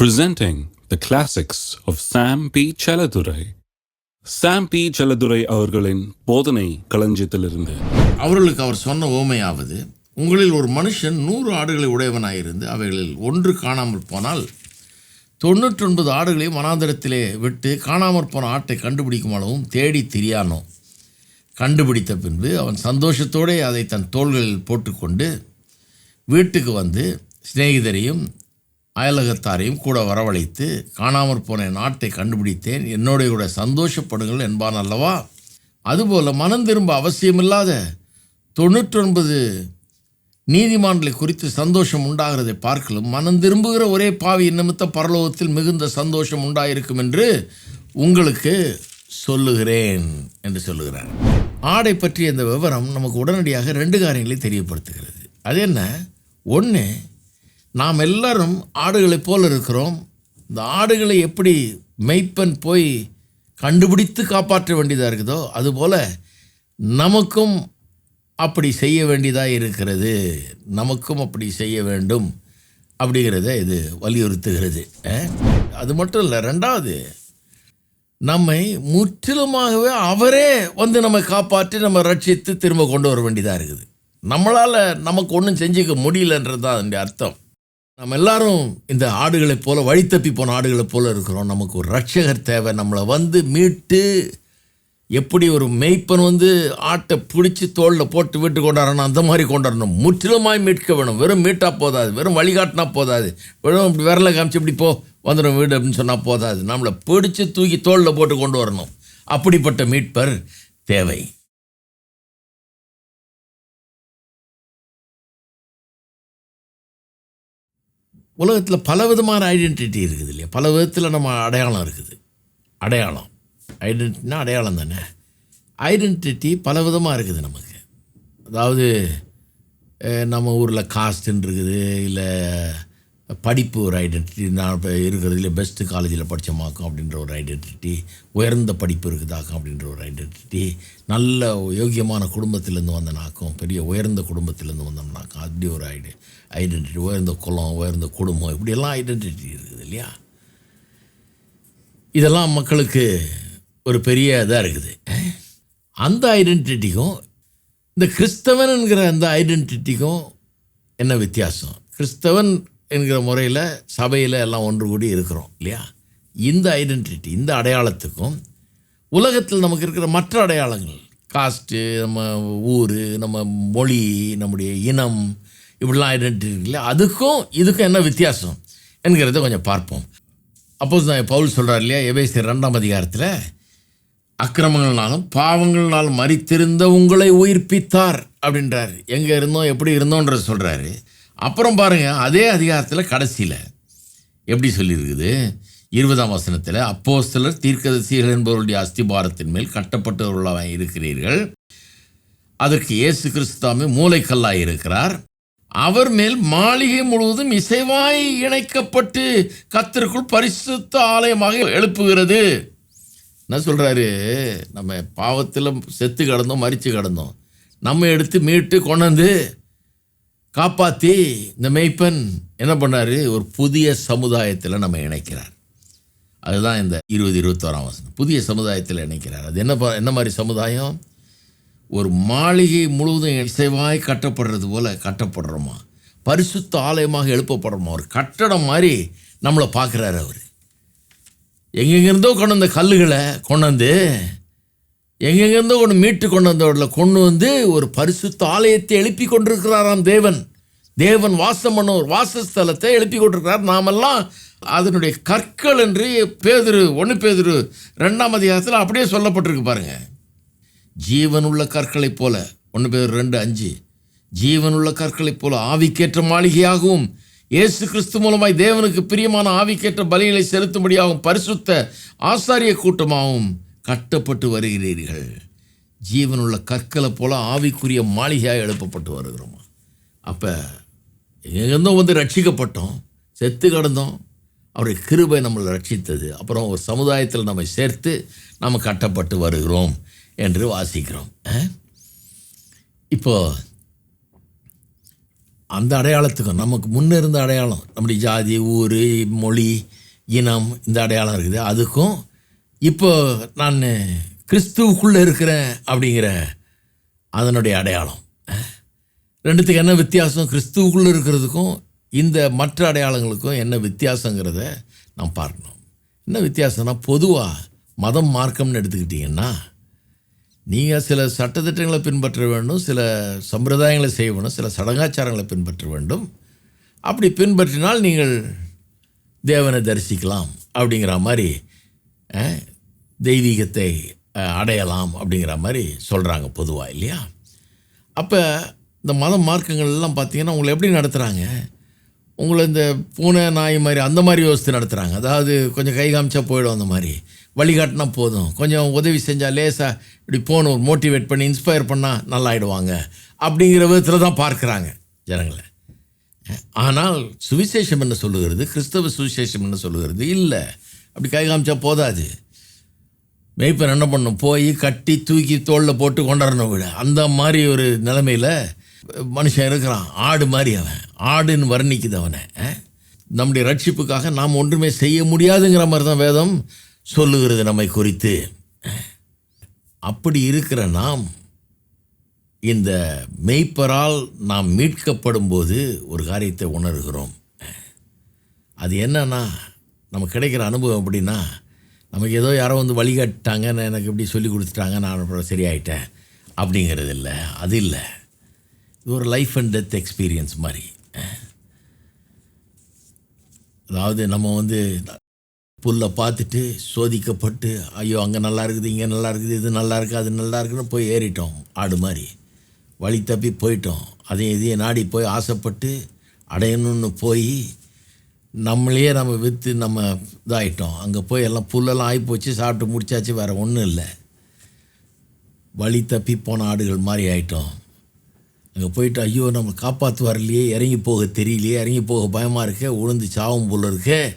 presenting the classics of Sam P. Chaladurai. Sam P Chelladurai அவர்களின் போதனை களஞ்சியத்திலிருந்து அவர்களுக்கு அவர் சொன்ன ஓமையாவது உங்களில் ஒரு மனுஷன் நூறு ஆடுகளை உடையவனாயிருந்து அவைகளில் ஒன்று காணாமல் போனால் தொண்ணூற்றொன்பது ஆடுகளையும் வனாந்தரத்திலே விட்டு காணாமற் போன ஆட்டை கண்டுபிடிக்கும் அளவும் தேடி திரியானோ கண்டுபிடித்த பின்பு அவன் சந்தோஷத்தோடே அதை தன் தோள்களில் போட்டுக்கொண்டு வீட்டுக்கு வந்து சிநேகிதரையும் அயலகத்தாரையும் கூட வரவழைத்து காணாமற் போன நாட்டை கண்டுபிடித்தேன். என்னுடைய கூட சந்தோஷப்படுங்கள் என்பான் அல்லவா? அதுபோல் மனம் திரும்ப அவசியமில்லாத தொண்ணூற்றொன்பது நீதிமான்களை குறித்து சந்தோஷம் உண்டாகிறதை பார்க்கலும் மனம் திரும்புகிற ஒரே பாவி நிமித்த பரலோகத்தில் மிகுந்த சந்தோஷம் உண்டாயிருக்கும் என்று உங்களுக்கு சொல்லுகிறேன் என்று சொல்லுகிறார். ஆடை பற்றிய இந்த விவரம் நமக்கு உடனடியாக ரெண்டு காரியங்களை தெரியப்படுத்துகிறது. அது என்ன? ஒன்று நாம் எல்லாரும் ஆடுகளைப் போல் இருக்கிறோம். இந்த ஆடுகளை எப்படி மெய்ப்பன் போய் கண்டுபிடித்து காப்பாற்ற வேண்டியதாக இருக்குதோ அதுபோல் நமக்கும் அப்படி செய்ய வேண்டியதாக இருக்கிறது. நமக்கும் அப்படி செய்ய வேண்டும் அப்படிங்கிறத இது வலியுறுத்துகிறது. அது மட்டும் இல்லை ரெண்டாவது நம்மை முற்றிலுமாகவே அவரே வந்து நம்ம காப்பாற்றி நம்ம ரட்சித்து திரும்ப கொண்டு வர வேண்டியதாக இருக்குது. நம்மளால் நமக்கு ஒன்றும் செஞ்சுக்க முடியலன்றது தான் அதனுடைய அர்த்தம். நம்ம எல்லாரும் இந்த ஆடுகளைப் போல வழி தப்பி போன ஆடுகளைப் போல இருக்கிறோம். நமக்கு ஒரு ரட்சகர் தேவை. நம்மளை வந்து மீட்டு எப்படி ஒரு மெய்ப்பன் வந்து ஆட்டை பிடிச்சி தோளில் போட்டு வீட்டு கொண்டாடணும் அந்த மாதிரி கொண்டாடணும். முற்றிலுமாய் மீட்க வேணும். வெறும் மீட்டாக போதாது. வெறும் வழிகாட்டினா போதாது. வெறும் இப்படி விரலை காமிச்சு இப்படி போ வந்துடும் வீடு அப்படின்னு சொன்னால் போதாது. நம்மளை பிடிச்சி தூக்கி தோளில் போட்டு கொண்டு வரணும். அப்படிப்பட்ட மீட்பர் தேவை. உலகத்தில் பல விதமான ஐடென்டிட்டி இருக்குது இல்லையா? பல விதத்தில் நம்ம அடையாளம் இருக்குது. அடையாளம். ஐடென்டிட்டினா அடையாளம் தானே? ஐடென்டிட்டி பல விதமாக இருக்குது நமக்கு. அதாவது நம்ம ஊரில் காஸ்ட்ன்னு இருக்குது இல்லை படிப்பு ஒரு ஐடென்டிட்டி நான் இப்போ இருக்கிறதுல பெஸ்ட்டு காலேஜில் படித்தமாக்கும் அப்படின்ற ஒரு ஐடென்டிட்டி உயர்ந்த படிப்பு இருக்குதாக்கும் அப்படின்ற ஒரு ஐடென்டிட்டி நல்ல யோக்கியமான குடும்பத்திலேருந்து வந்தனாக்கும் பெரிய உயர்ந்த குடும்பத்திலேருந்து வந்தோம்னாக்கும் அப்படி ஒரு ஐடி ஐடென்டிட்டி உயர்ந்த குலம் உயர்ந்த குடும்பம் இப்படியெல்லாம் ஐடென்டிட்டி இருக்குது இல்லையா? இதெல்லாம் மக்களுக்கு ஒரு பெரிய இதாக இருக்குது. அந்த ஐடென்டிட்டிக்கும் இந்த கிறிஸ்தவனுங்கிற அந்த ஐடென்டிட்டிக்கும் என்ன வித்தியாசம்? கிறிஸ்தவன் என்கிற முறையில் சபையில் எல்லாம் ஒன்று கூடி இருக்கிறோம் இல்லையா? இந்த ஐடென்டிட்டி இந்த அடையாளத்துக்கும் உலகத்தில் நமக்கு இருக்கிற மற்ற அடையாளங்கள் காஸ்ட்டு நம்ம ஊர் நம்ம மொழி நம்முடைய இனம் இப்படிலாம் ஐடென்டிட்டி இல்லையா? அதுக்கும் இதுக்கும் என்ன வித்தியாசம் என்கிறத கொஞ்சம் பார்ப்போம். அப்போது நான் பவுல் சொல்கிறார் இல்லையா? எபேசியர் ரெண்டாம் அதிகாரத்தில் அக்கிரமங்கள்னாலும் பாவங்கள்னாலும் மறித்திருந்த உங்களை உயிர்ப்பித்தார் அப்படின்றார். எங்கே இருந்தோம் எப்படி இருந்தோன்றது சொல்கிறாரு அப்புறம் பாருங்கள் அதே அதிகாரத்தில் கடைசியில் எப்படி சொல்லியிருக்குது? இருபதாம் வசனத்தில் அப்போஸ்தலர் தீர்க்கதரிசிகள் என்பவருடைய அஸ்திபாரத்தின் மேல் கட்டப்பட்டவர்களாக இருக்கிறீர்கள். அதற்கு இயேசு கிறிஸ்தாமி மூளைக்கல்லாக இருக்கிறார். அவர் மேல் மாளிகை முழுவதும் இசைவாய் இணைக்கப்பட்டு கத்திற்குள் பரிசுத்த ஆலயமாக எழுப்புகிறது. என்ன சொல்கிறாரு நம்ம பாவத்தில் செத்து கிடந்தோம் மறித்து கிடந்தோம். நம்ம எடுத்து மீட்டு கொண்டாந்து காப்பாற்றி இந்த மெய்ப்பன் என்ன பண்ணார்? ஒரு புதிய சமுதாயத்தில் நம்ம இணைக்கிறார். அதுதான் இந்த இருபது இருபத்தோராம் வசனம். புதிய சமுதாயத்தில் இணைக்கிறார். அது என்ன ப- என்ன மாதிரி சமுதாயம்? ஒரு மாளிகை முழுவதும் இசைவாய் கட்டப்படுறது போல் கட்டப்படுறோமா? பரிசுத்த ஆலயமாக எழுப்பப்படுறோமா? ஒரு கட்டடம் மாதிரி நம்மளை பார்க்குறாரு அவர். எங்கெங்கிருந்தோ கொண்டு வந்த கல்லுகளை கொண்டு வந்து எங்கெங்கேருந்தோ ஒன்று மீட்டு கொண்டு வந்தவர்களை கொண்டு வந்து ஒரு பரிசுத்த ஆலயத்தை எழுப்பி கொண்டிருக்கிறாராம் தேவன். தேவன் வாசம் பண்ண ஒரு வாசஸ்தலத்தை எழுப்பி கொண்டிருக்கிறார். நாமெல்லாம் அதனுடைய கற்கள் என்று பேதுரு ஒன்று பேதுரு ரெண்டாம் அதிகாரத்தில் அப்படியே சொல்லப்பட்டிருக்கு பாருங்கள் ஜீவனுள்ள கற்களைப் போல ஒன்று பேர் ரெண்டு அஞ்சு. ஜீவனுள்ள கற்களைப் போல ஆவிக்கேற்ற மாளிகையாகவும் இயேசு கிறிஸ்து மூலமாய் தேவனுக்கு பிரியமான ஆவிக்கேற்ற பலிகளை செலுத்தும்படியாகவும் பரிசுத்த ஆசாரிய கூட்டமாகவும் கட்டப்பட்டு வருகிறீர்கள். ஜீவனுள்ள கற்களை போல ஆவிக்குரிய மாளிகையாக எழுப்பப்பட்டு வருகிறோம்? அப்போ எங்கேருந்தோ வந்து ரட்சிக்கப்பட்டோம். செத்து கிடந்தோம். அவருடைய கிருபை நம்மளை ரட்சித்தது. அப்புறம் ஒரு சமுதாயத்தில் நம்மை சேர்த்து நாம் கட்டப்பட்டு வருகிறோம் என்று வாசிக்கிறோம். அஹ்? இப்போ அந்த அடையாளத்துக்கும் நமக்கு முன்னே இருந்த அடையாளம் நம்முடைய ஜாதி ஊர் மொழி இனம் இந்த அடையாளம் இருக்குது. அதுக்கும் இப்போ நான் கிறிஸ்துவுக்குள்ளே இருக்கிறேன் அப்படிங்கிற அதனுடைய அடையாளம். ரெண்டுத்துக்கு என்ன வித்தியாசம்? கிறிஸ்துவுக்குள்ளே இருக்கிறதுக்கும் இந்த மற்ற அடையாளங்களுக்கும் என்ன வித்தியாசங்கிறத நாம் பார்க்கணும். என்ன வித்தியாசம்னா பொதுவாக மதம் மார்க்கம்னு எடுத்துக்கிட்டிங்கன்னா நீங்கள் சில சட்டத்திட்டங்களை பின்பற்ற வேண்டும் சில சம்பிரதாயங்களை செய்ய வேண்டும் சில சடங்காச்சாரங்களை பின்பற்ற வேண்டும். அப்படி பின்பற்றினால் நீங்கள் தேவனை தரிசிக்கலாம் அப்படிங்கிற மாதிரி தெய்வீகத்தை அடையலாம் அப்படிங்கிற மாதிரி சொல்கிறாங்க பொதுவாக இல்லையா? அப்போ இந்த மத மார்க்கங்கள்லாம் பார்த்தீங்கன்னா உங்களை எப்படி நடத்துகிறாங்க உங்களை இந்த பூனை நாய் மாதிரி அந்த மாதிரி யோசித்து நடத்துகிறாங்க அதாவது கொஞ்சம் கை காமிச்சா போயிடும் அந்த மாதிரி. வழிகாட்டினா போதும். கொஞ்சம் உதவி செஞ்சால் லேசாக இப்படி போகணும் மோட்டிவேட் பண்ணி இன்ஸ்பயர் பண்ணால் நல்லாயிடுவாங்க அப்படிங்கிற விதத்தில் தான் பார்க்குறாங்க ஜனங்களை. ஆனால் சுவிசேஷம் என்ன சொல்லுகிறது? கிறிஸ்தவ சுவிசேஷம் என்ன சொல்லுகிறது? இல்லை. அப்படி கை காமிச்சா போதாது. மேய்ப்பர் என்ன பண்ணும்? போய் கட்டி தூக்கி தோளில் போட்டு கொண்டாடணும் விட. அந்த மாதிரி ஒரு நிலைமையில் மனுஷன் இருக்கிறான். ஆடு மாதிரி அவன். ஆடுன்னு வர்ணிக்குது அவனை. நம்முடைய ரட்சிப்புக்காக நாம் ஒன்றுமே செய்ய முடியாதுங்கிற மாதிரி தான் வேதம் சொல்லுகிறது நம்மை குறித்து. அப்படி இருக்கிற நாம் இந்த மெய்ப்பரால் நாம் மீட்கப்படும் போது ஒரு காரியத்தை உணர்கிறோம். அது என்னன்னா நமக்கு கிடைக்கிற அனுபவம் எப்படின்னா நமக்கு ஏதோ யாரோ வந்து வழிகாட்டாங்க நான் எனக்கு இப்படி சொல்லி கொடுத்துட்டாங்க நான் அப்புறம் சரியாயிட்டேன். அப்படிங்கிறது இல்லை. அது இல்லை. இது ஒரு லைஃப் அண்ட் டெத் எக்ஸ்பீரியன்ஸ் மாதிரி. அதாவது நம்ம வந்து புல்லை பார்த்துட்டு சோதிக்கப்பட்டு ஐயோ அங்கே நல்லா இருக்குது இங்கே நல்லா இருக்குது இது நல்லா இருக்குது அது நல்லா இருக்குன்னு போய் ஏறிட்டோம் ஆடு மாதிரி. வழி தப்பி போயிட்டோம். அதையும் இதையும் நாடி போய் ஆசைப்பட்டு அடையணும்னு போய் நம்மளையே நம்ம விற்று நம்ம இதாகிட்டோம் அங்கே போய் எல்லாம் புல்லெல்லாம் ஆகிப்போச்சு சாப்பிட்டு முடிச்சாச்சு வேறு ஒன்றும் இல்லை. வழி தப்பி போன ஆடுகள் மாதிரி ஆகிட்டோம் அங்கே போயிட்டு ஐயோ நம்ம காப்பாற்று வரலையே இறங்கி போக தெரியலையே இறங்கி போக பயமாக இருக்கே உளுந்து சாவும் போல இருக்கே.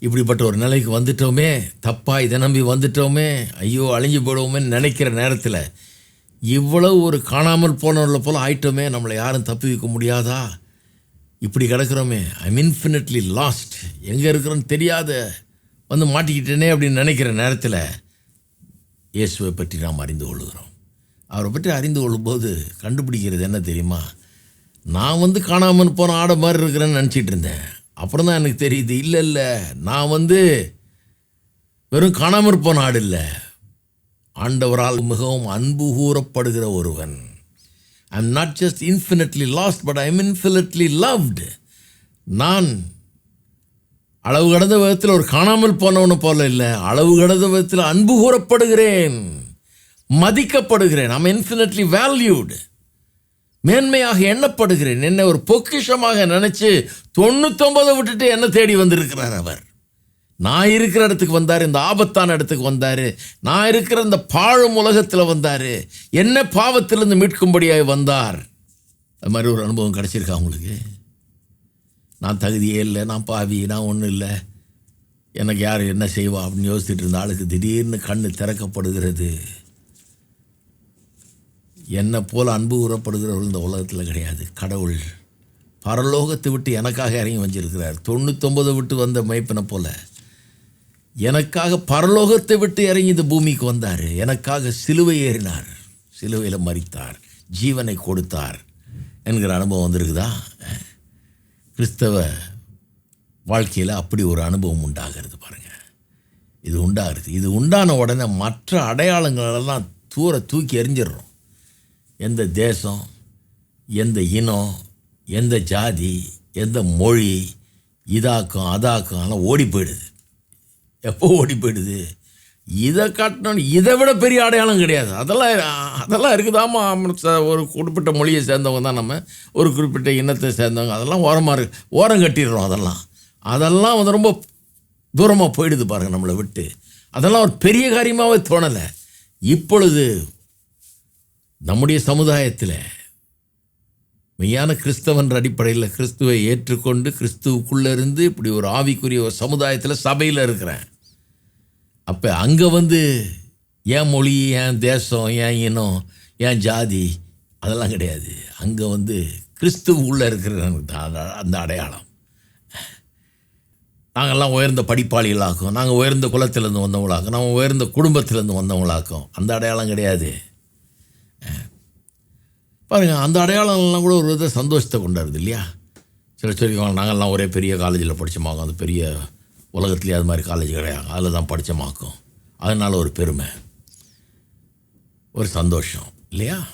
இப்படிப்பட்ட ஒரு நிலைக்கு வந்துட்டோமே தப்பாக இதை நம்பி வந்துட்டோமே ஐயோ அழிஞ்சு போயிடுவோமேன்னு நினைக்கிற நேரத்தில் இவ்வளவு ஒரு காணாமல் போனவர்களை போல் ஆயிட்டோமே நம்மளை யாரும் தப்பி வைக்க முடியாதா? இப்படி கிடக்கிறோமே. ஐம் இன்ஃபினிட்லி லாஸ்ட் எங்கே இருக்கிறோன்னு தெரியாத வந்து மாட்டிக்கிட்டேனே அப்படின்னு நினைக்கிற நேரத்தில் இயேசுவை பற்றி நாம் அறிந்து கொள்கிறோம். அவரை பற்றி அறிந்து கொள்ளும்போது கண்டுபிடிக்கிறது என்ன தெரியுமா? நான் வந்து காணாமல் போன ஆடை மாதிரி இருக்கிறேன்னு நினச்சிட்டு இருந்தேன். அப்புறம் தான் எனக்கு தெரியுது இல்லை இல்லை நான் வந்து வெறும் காணாமற் போன ஆடு இல்லை. ஆண்டவரால் மிகவும் அன்பு கூறப்படுகிற ஒருவன். I'm not just infinitely lost but I am infinitely loved நான் அளவு கடந்த விதத்தில் ஒரு காணாமல் போனவனு போல இல்லை. அளவு கடந்த விதத்தில் அன்பு கூறப்படுகிறேன். மதிக்கப்படுகிறேன். ஐம் இன்ஃபினிட்லி வேல்யூடு மேன்மையாக எண்ணப்படுகிறேன். என்னை ஒரு பொக்கிஷமாக நினச்சி தொண்ணூத்தொம்பதை விட்டுட்டு என்ன தேடி வந்திருக்கிறார் அவர். நான் இருக்கிற இடத்துக்கு வந்தார் இந்த ஆபத்தான இடத்துக்கு வந்தார். நான் இருக்கிற இந்த பாழும் உலகத்தில் வந்தார். என்ன பாவத்திலிருந்து மீட்கும்படியாக வந்தார்? அது மாதிரி ஒரு அனுபவம் கிடச்சிருக்கா உங்களுக்கு? நான் தகுதியே இல்லை நான் பாவி நான் ஒன்றும் இல்லை. எனக்கு யார் என்ன செய்வா அப்படின்னு யோசிச்சுட்டு இருந்த ஆளுக்கு திடீர்னு கண்ணு திறக்கப்படுகிறது. என்னை போல் அன்பு கூறப்படுகிறவர்கள் இந்த உலகத்தில் கிடையாது. கடவுள் பரலோகத்தை விட்டு எனக்காக இறங்கி வஞ்சிருக்கிறார் தொண்ணூத்தொம்பதை விட்டு வந்த மைப்பினை போல். எனக்காக பரலோகத்தை விட்டு இறங்கி இந்த பூமிக்கு வந்தார். எனக்காக சிலுவை ஏறினார். சிலுவையில் மறித்தார் ஜீவனை கொடுத்தார் என்கிற அனுபவம் வந்திருக்குதா? கிறிஸ்தவ வாழ்க்கையில் அப்படி ஒரு அனுபவம் உண்டாகிறது பாருங்கள் இது உண்டாகிறது. இது உண்டான உடனே மற்ற அடையாளங்களெல்லாம் தூர தூக்கி எறிஞ்சிடுறோம். எந்த தேசம் எந்த இனம் எந்த ஜாதி எந்த மொழி இதாக்கும் அதாக்கும் எல்லாம் ஓடி போயிடுது. எப்போ ஓடி போயிடுது? இதை காட்டணும் இதை விட பெரிய அடையாளம் கிடையாது. அதெல்லாம் அதெல்லாம் இருக்குதாமா ஒரு குறிப்பிட்ட மொழியை சேர்ந்தவங்க தான் நம்ம ஒரு குறிப்பிட்ட இனத்தை சேர்ந்தவங்க. அதெல்லாம் ஓரமாக இருக்கு. ஓரம் கட்டிடுறோம் அதெல்லாம். அதெல்லாம் வந்து ரொம்ப தூரமாக போயிடுது பாருங்கள் நம்மளை விட்டு. அதெல்லாம் ஒரு பெரிய காரியமாகவே தோணலை. இப்பொழுது நம்முடைய சமுதாயத்தில் மெய்யான கிறிஸ்தவன்ற அடிப்படையில் கிறிஸ்துவை ஏற்றுக்கொண்டு கிறிஸ்துவுக்குள்ளே இருந்து இப்படி ஒரு ஆவிக்குரிய ஒரு சமுதாயத்தில் சபையில் இருக்கிறேன். அப்போ அங்கே வந்து என் மொழி என் தேசம் என் இனம் என் ஜாதி அதெல்லாம் கிடையாது. அங்கே வந்து கிறிஸ்துவ உள்ளே இருக்கிறவனுக்கு தான் அந்த- அந்த அடையாளம். நாங்கள்லாம் உயர்ந்த படிப்பாளிகளாகும் நாங்கள் உயர்ந்த குலத்திலேருந்து வந்தவங்களாக்கும் நாங்கள் உயர்ந்த குடும்பத்திலேருந்து வந்தவங்களாக்கும். அந்த அடையாளம் கிடையாது. பாருங்கள் அந்த அடையாளம்லாம் கூட ஒரு வித சந்தோஷத்தை கொண்டாடுது இல்லையா? சில சொல்லிக்குவாங்க நாங்கள்லாம் ஒரே பெரிய காலேஜில் படித்தமாக்கும் அது பெரிய உலகத்துலேயே அது மாதிரி காலேஜ் கிடையாது. அதில் தான் படித்தமாக்கும் அதனால் ஒரு பெருமை. ஒரு சந்தோஷம். இல்லையா?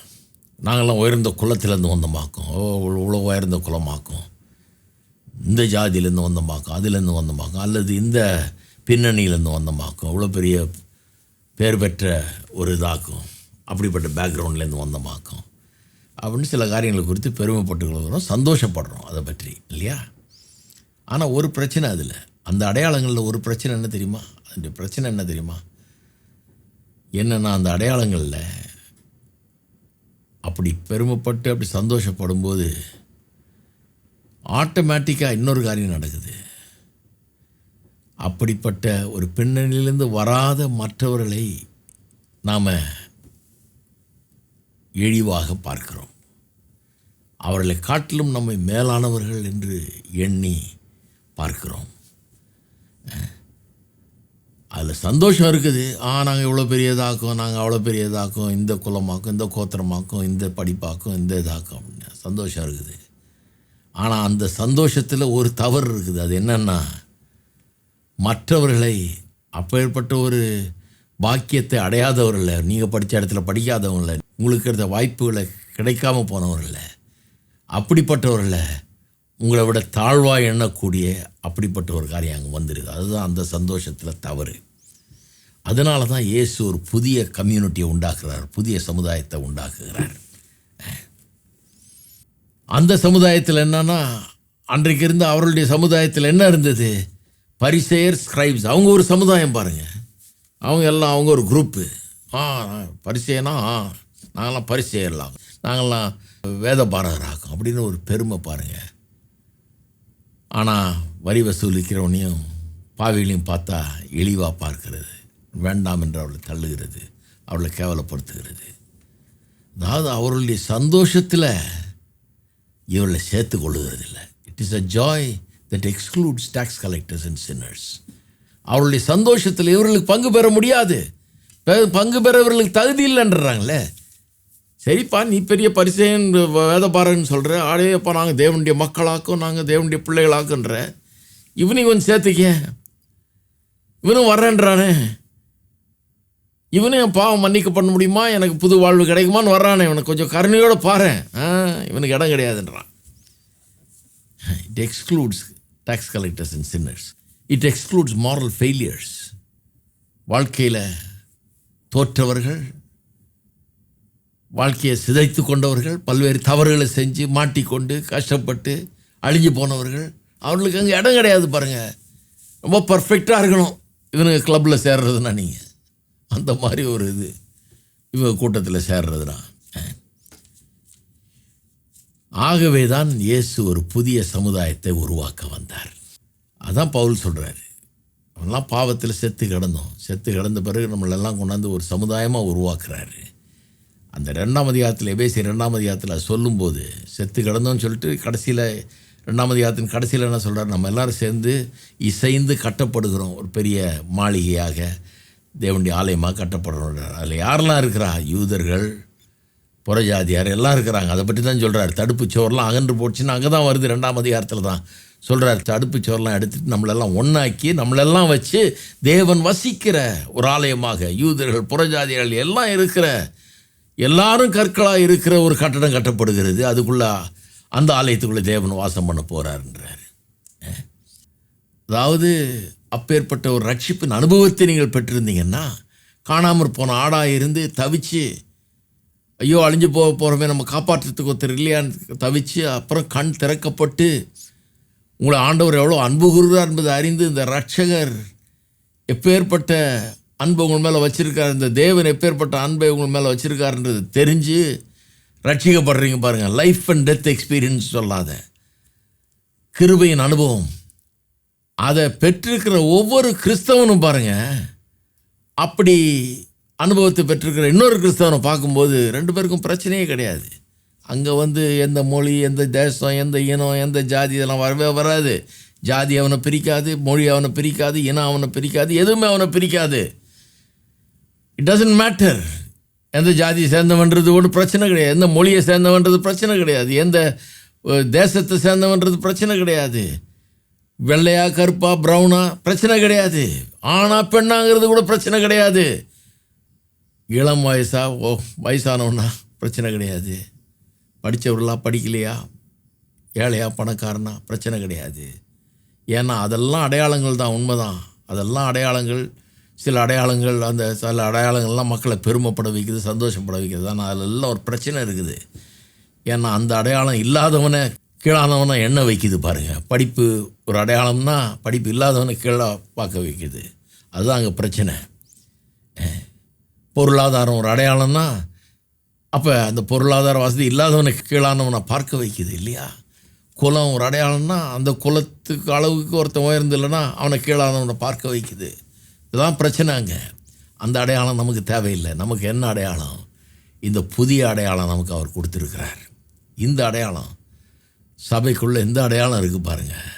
நாங்கள்லாம் உயர்ந்த குலத்திலேருந்து வந்தமாக்கும் ஓ இவ்வளோ உயர்ந்த குலமாக்கும் இந்த ஜாதியிலேருந்து வந்தமாக்கும் அதுலேருந்து வந்தமாக்கும் அல்லது இந்த பின்னணியிலேருந்து வந்தமாக்கும் இவ்வளோ பெரிய பேர் பெற்ற ஒரு இதாக்கும். அப்படிப்பட்ட பேக்ரவுண்ட்லேருந்து வந்தமாக்கும் அப்படின்னு சில காரியங்களை குறித்து பெருமைப்பட்டுக்கிறோம் சந்தோஷப்படுறோம் அதை பற்றி. இல்லையா? ஆனால் ஒரு பிரச்சனை அதில். அந்த அடையாளங்களில் ஒரு பிரச்சனை என்ன தெரியுமா? அந்த பிரச்சனை என்ன தெரியுமா? என்னென்னா அந்த அடையாளங்களில் அப்படி பெருமைப்பட்டு அப்படி சந்தோஷப்படும்போது ஆட்டோமேட்டிக்காக இன்னொரு காரியம் நடக்குது. அப்படிப்பட்ட ஒரு பின்னணியிலிருந்து வராத மற்றவர்களை நாம் இழிவாக பார்க்கிறோம். அவர்களை காட்டிலும் நம்மை மேலானவர்கள் என்று எண்ணி பார்க்கிறோம். அதில் சந்தோஷம் இருக்குது. ஆ நாங்கள் இவ்வளோ பெரிய இதாக்கும் நாங்கள் அவ்வளோ பெரிய இதாக்கும் இந்த குலமாக்கும் இந்த கோத்திரமாக்கும் இந்த படிப்பாக்கும் இந்த இதாக்கும். அப்படின்னு சந்தோஷம் இருக்குது. ஆனால் அந்த சந்தோஷத்தில் ஒரு தவறு இருக்குது. அது என்னென்னா மற்றவர்களை அப்பேற்பட்ட ஒரு பாக்கியத்தை அடையாதவர்கள நீங்கள் படித்த இடத்துல படிக்காதவங்கள உங்களுக்கு இருந்த வாய்ப்புகளை கிடைக்காம போனவர்கள் அப்படிப்பட்டவர்களை உங்களை விட தாழ்வாக எண்ணக்கூடிய அப்படிப்பட்ட ஒரு காரியம் அங்கே வந்துடுது அதுதான் அந்த சந்தோஷத்தில் தவறு. அதனால தான் இயேசு ஒரு புதிய கம்யூனிட்டியை உண்டாக்குறார் புதிய சமுதாயத்தை உண்டாக்குகிறார். அந்த சமுதாயத்தில் என்னன்னா அன்றைக்கு இருந்த அவர்களுடைய சமுதாயத்தில் என்ன இருந்தது? பரிசெயர் ஸ்கிரைப்ஸ் அவங்க ஒரு சமுதாயம் பாருங்கள் அவங்க எல்லாம் அவங்க ஒரு குரூப்பு ஆ பரிசேனா ஆ நாங்களாம் பரிசெயர்லாம் நாங்களாம் வேத பாரகராகும் அப்படின்னு ஒரு பெருமை பாருங்கள் ஆனால் வரி வசூலிக்கிறவனையும் பாவிகளையும் பார்த்தா இழிவாக பார்க்கிறது. வேண்டாம் என்று அவளை தள்ளுகிறது. அவளை கேவலப்படுத்துகிறது. அதாவது அவர்களுடைய சந்தோஷத்தில் இவர்களை சேர்த்து கொள்ளுகிறதில்லை. It is a joy that excludes tax collectors and sinners அவருடைய சந்தோஷத்தில் இவர்களுக்கு பங்கு பெற முடியாது. பங்கு பெற இவர்களுக்கு தகுதி இல்லைன்றாங்களே. சரிப்பா நீ பெரிய பரிசையன் வேதபாரன்னு சொல்கிற ஆடேப்பா நாங்கள் தேவனுடைய மக்களாக்கும் நாங்கள் தேவனுடைய பிள்ளைகளாக்குன்ற இவனையும் கொஞ்சம் சேர்த்துக்க. இவனும் வர்றேன்றானே. இவனும் என் பாவம் மன்னிக்க பண்ண முடியுமா? எனக்கு புது வாழ்வு கிடைக்குமான்னு வர்றானே. இவனுக்கு கொஞ்சம் கருணையோடு பாரு. ஆ இவனுக்கு இடம் கிடையாதுன்றான். It excludes tax collectors and sinners it excludes moral failures வாழ்க்கையில் தோற்றவர்கள் வாழ்க்கையை சிதைத்து கொண்டவர்கள் பல்வேறு தவறுகளை செஞ்சு மாட்டிக்கொண்டு கஷ்டப்பட்டு அழிஞ்சு போனவர்கள் அவர்களுக்கு அங்கே இடம் கிடையாது பாருங்கள் ரொம்ப பர்ஃபெக்டாக இருக்கணும். இவனுங்க கிளப்பில் சேர்றதுனா நீங்கள் அந்த மாதிரி ஒரு இது. இவங்க கூட்டத்தில் சேர்றதுனா ஆகவே தான் இயேசு ஒரு புதிய சமுதாயத்தை உருவாக்க வந்தார். அதான் பவுல் சொல்கிறாரு அவன்லாம் பாவத்தில் செத்து கிடந்தோம். செத்து கிடந்த பிறகு நம்மளெல்லாம் கொண்டாந்து ஒரு சமுதாயமாக உருவாக்குறாரு. அந்த ரெண்டாம் அதிகாரத்தில் எபேசி ரெண்டாம் அதிகாரத்தில் சொல்லும்போது செத்து கிடந்தோன்னு சொல்லிட்டு கடைசியில் ரெண்டாம் அதிகாரத்தின் கடைசியில் என்ன சொல்கிறார் நம்ம எல்லாரும் சேர்ந்து இசைந்து கட்டப்படுகிறோம் ஒரு பெரிய மாளிகையாக. தேவனுடைய ஆலயமாக கட்டப்படுறோம் அதில் யாரெல்லாம் இருக்கிறா? யூதர்கள் புறஜாதியார் எல்லாம் இருக்கிறாங்க. அதை பற்றி தான் சொல்கிறார் தடுப்பு சோறுலாம் அகன்று போச்சுன்னு அங்கே தான் வருது ரெண்டாம் அதிகாரத்தில் தான். சொல்கிறார் தடுப்பு சோறுலாம் எடுத்துகிட்டு நம்மளெல்லாம் ஒன்றாக்கி நம்மளெல்லாம் வச்சு தேவன் வசிக்கிற ஒரு ஆலயமாக யூதர்கள் புறஜாதியார்கள் எல்லாம் இருக்கிற எல்லாரும் கற்களாக இருக்கிற ஒரு கட்டடம் கட்டப்படுகிறது. அதுக்குள்ளே அந்த ஆலயத்துக்குள்ளே தேவன் வாசம் பண்ண போகிறாருன்றார் அதாவது அப்பேற்பட்ட ஒரு ரட்சிப்பின் அனுபவத்தை நீங்கள் பெற்றிருந்தீங்கன்னா காணாமற் போன ஆடாக இருந்து தவிச்சு ஐயோ அழிஞ்சு போக போகிறோமே நம்ம காப்பாற்றுறதுக்கு ஒருத்தர் இல்லையான்னு தவிச்சு அப்புறம் கண் திறக்கப்பட்டு உங்களை ஆண்டவர் எவ்வளோ அன்பு கூறுகிறார் என்பதை அறிந்து இந்த ரட்சகர் எப்பேற்பட்ட அன்பு உங்கள் மேலே வச்சுருக்கார். இந்த தேவன் எப்பேற்பட்ட அன்பை உங்கள் மேலே வச்சுருக்காருன்றது தெரிஞ்சு ரட்சிக்கப்படுறீங்க பாருங்கள் லைஃப் அண்ட் டெத் எக்ஸ்பீரியன்ஸ் சொல்லாத. கிருபையின் அனுபவம். அதை பெற்றிருக்கிற ஒவ்வொரு கிறிஸ்தவனும் பாருங்கள் அப்படி அனுபவத்தை பெற்றிருக்கிற இன்னொரு கிறிஸ்தவனை பார்க்கும்போது ரெண்டு பேருக்கும் பிரச்சனையே கிடையாது. அங்கே வந்து எந்த மொழி எந்த தேசம் எந்த இனம் எந்த ஜாதி இதெல்லாம் வரவே வராது. ஜாதி அவனை பிரிக்காது மொழி அவனை பிரிக்காது இனம் அவனை பிரிக்காது எதுவுமே அவனை பிரிக்காது. இட் டசன்ட் மேட்டர் எந்த ஜாதி சேர்ந்தவன்றது ஒன்றும் பிரச்சனை கிடையாது. எந்த மொழியை சேர்ந்தவன்றது பிரச்சனை கிடையாது. எந்த தேசத்தை சேர்ந்தவன்றது பிரச்சனை கிடையாது. வெள்ளையா கருப்பா ப்ரௌனா பிரச்சனை கிடையாது. ஆணா பெண்ணாங்கிறது கூட பிரச்சனை கிடையாது. இளம் வயசா ஓ வயசானவனா பிரச்சனை கிடையாது. படித்தவர்களா படிக்கலையா? ஏழையா பணக்காரனா? பிரச்சனை கிடையாது. ஏன்னா அதெல்லாம் அடையாளங்கள் தான் உண்மைதான். அதெல்லாம் அடையாளங்கள் சில அடையாளங்கள் அந்த சில அடையாளங்கள்லாம் மக்களை பெருமைப்பட வைக்குது சந்தோஷப்பட வைக்குது. ஆனால் அதிலெல்லாம் ஒரு பிரச்சனை இருக்குது. ஏன்னா அந்த அடையாளம் இல்லாதவனை கீழானவனை எண்ண வைக்குது பாருங்கள் படிப்பு ஒரு அடையாளம்னா படிப்பு இல்லாதவனை கீழே பார்க்க வைக்குது. அதுதான் அங்கே பிரச்சனை. பொருளாதாரம் ஒரு அடையாளம்னா அப்போ அந்த பொருளாதார வசதி இல்லாதவனை கீழானவனை பார்க்க வைக்குது இல்லையா? குலம் ஒரு அடையாளம்னா அந்த குலத்துக்கு அளவுக்கு ஒருத்தன் உயர்ந்து இல்லைன்னா அவனை கீழானவனை பார்க்க வைக்குது. இதுதான் பிரச்சனை அங்கே அந்த அடையாளம் நமக்கு தேவையில்லை. நமக்கு என்ன அடையாளம்? இந்த புதிய அடையாளம் நமக்கு அவர் கொடுத்துருக்கிறார். இந்த அடையாளம். சபைக்குள்ளே இந்த அடையாளம் இருக்குது பாருங்கள்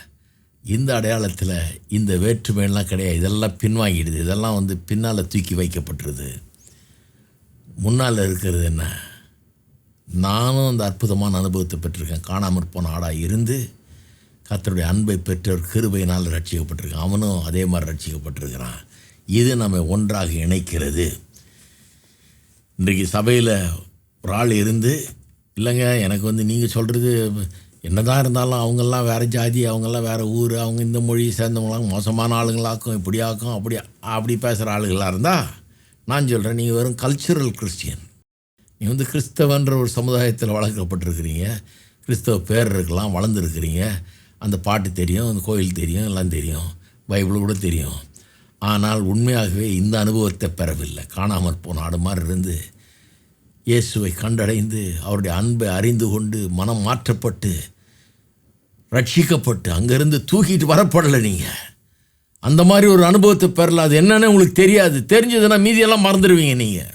இந்த அடையாளத்தில் இந்த வேற்றுமையெல்லாம் கிடையாது. இதெல்லாம் பின்வாங்கிடுது. இதெல்லாம் வந்து பின்னால் தூக்கி வைக்கப்பட்டுருது. முன்னால் இருக்கிறது என்ன? நானும் அந்த அற்புதமான அனுபவத்தை பெற்றிருக்கேன். காணாமற் போன ஆடாக இருந்து கத்தருடைய அன்பை பெற்றோர் கிருபையினால் ரட்சிக்கப்பட்டிருக்கேன். அவனும் அதே மாதிரி ரட்சிக்கப்பட்டிருக்கிறான். இது நம்ம ஒன்றாக இணைக்கிறது. இன்றைக்கு சபையில் ஒரு ஆள் இருந்து இல்லைங்க எனக்கு வந்து நீங்கள் சொல்கிறது என்னதான் இருந்தாலும் அவங்கெல்லாம் வேறு ஜாதி அவங்கெல்லாம் வேறு ஊர் அவங்க இந்த மொழியை சேர்ந்தவங்களாம் மோசமான ஆளுங்களாக்கும் இப்படியாக்கும் அப்படி அப்படி பேசுகிற ஆளுகளாக இருந்தால் நான் சொல்கிறேன் நீங்கள் வெறும் கல்ச்சுரல் கிறிஸ்டியன் நீ வந்து கிறிஸ்தவன்ற ஒரு சமுதாயத்தில் வளர்க்கப்பட்டிருக்கிறீங்க கிறிஸ்தவ பேர் இருக்கலாம் வளர்ந்துருக்கிறீங்க அந்த பாட்டு தெரியும் அந்த கோயில் தெரியும் எல்லாம் தெரியும் பைபிள் கூட தெரியும். ஆனால் உண்மையாகவே இந்த அனுபவத்தை பெறவில்லை. காணாமற் போன ஆடு மாதிரி இருந்து இயேசுவை கண்டடைந்து அவருடைய அன்பை அறிந்து கொண்டு மனம் மாற்றப்பட்டு ரட்சிக்கப்பட்டு அங்கேருந்து தூக்கிட்டு வரப்படலை நீங்கள் அந்த மாதிரி ஒரு அனுபவத்தை பெறல. அது என்னன்னு உங்களுக்கு தெரியாது. தெரிஞ்சதுன்னா மீதியெல்லாம் மறந்துடுவீங்க நீங்கள்